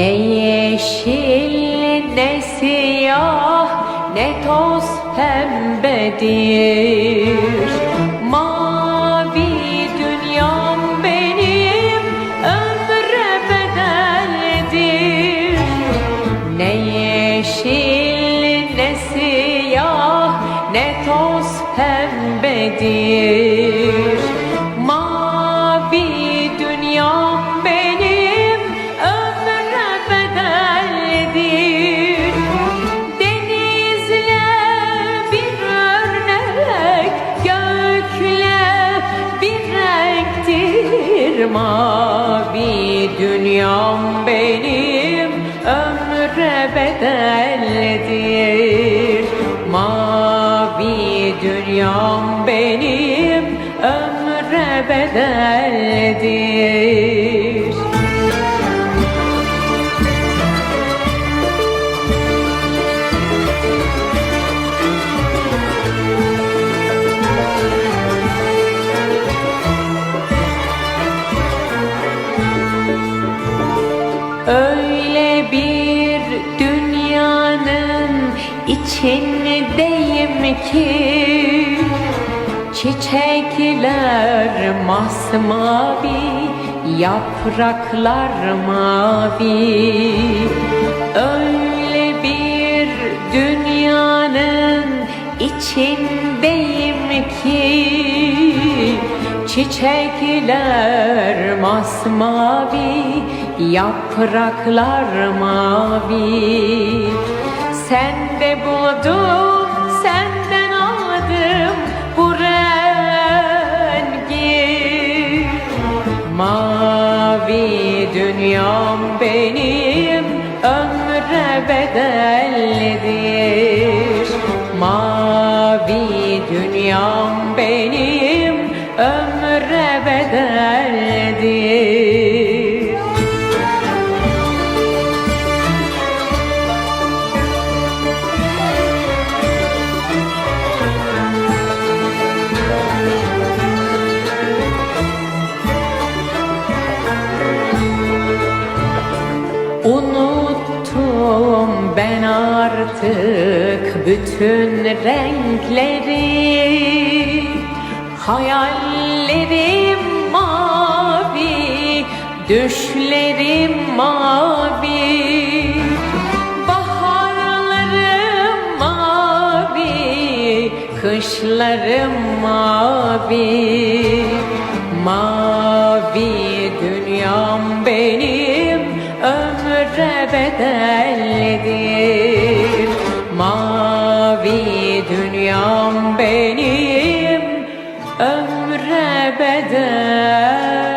Ne yeşil ne siyah ne toz pembedir. Mavi dünyam benim ömre bedeldir. Ne yeşil ne siyah ne toz pembedir Mavi dünyam benim ömre bedeldir Mavi dünyam benim ömre bedeldir içindeyim ki. Çiçekler masmavi, yapraklar mavi. Öyle bir dünyanın içindeyim ki. Çiçekler masmavi, yapraklar mavi Sende buldum, senden aldım bu rengi. Mavi dünyam benim ömre bedellidir. Mavi dünyam benim ömre bedellidir artık bütün renkleri Hayallerim mavi, düşlerim mavi Baharlarım mavi, kışlarım mavi. Mavi dünyam benim ömre bedellidir Mavi dünyam benim ömre bedel